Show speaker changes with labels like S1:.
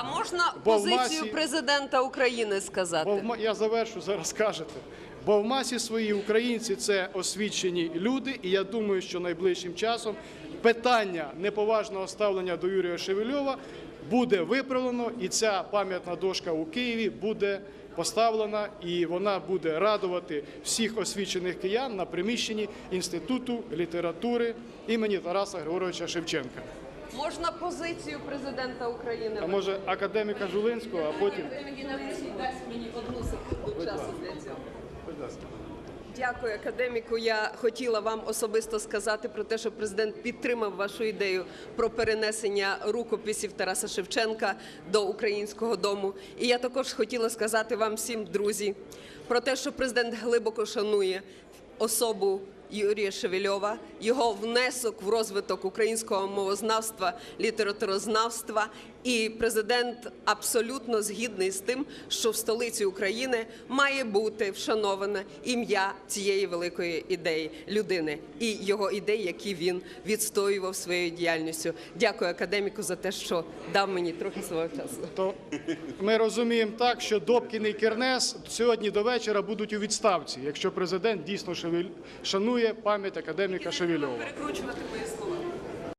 S1: А можна
S2: Бо
S1: позицію
S2: масі-
S1: президента України сказати?
S2: Бо в я завершу зараз кажете. Бо в масі свої українці це освічені люди, і я думаю, що найближчим часом питання неповажного ставлення до Юрія Шевельова буде виправлено, і ця пам'ятна дошка у Києві буде поставлена, і вона буде радувати всіх освічених киян на приміщенні інституту літератури імені Тараса Григоровича Шевченка.
S1: Можна позицію президента України?
S2: А може академіка Жулинського, а потім.
S1: Дасть мені одну секунду часу для цього.
S2: Будь ласка.
S1: Дякую, академіку. Я хотіла вам особисто сказати про те, що президент підтримав вашу ідею про перенесення рукописів Тараса Шевченка до українського дому. І я також хотіла сказати вам всім, друзі, про те, що президент глибоко шанує особу. Юрія Шевельова, його внесок в розвиток українського мовознавства, літературознавства, і президент абсолютно згідний з тим, що в столиці України має бути вшановане ім'я цієї великої ідеї людини і його ідей, які він відстоював своєю діяльністю. Дякую академіку за те, що дав мені трохи свого часу.
S2: То ми розуміємо так, що Добкін і Кернес сьогодні до вечора будуть у відставці, якщо президент дійсно шевель- шанує пам'ять академіка Шевільова.
S1: Перекручувати мої слова.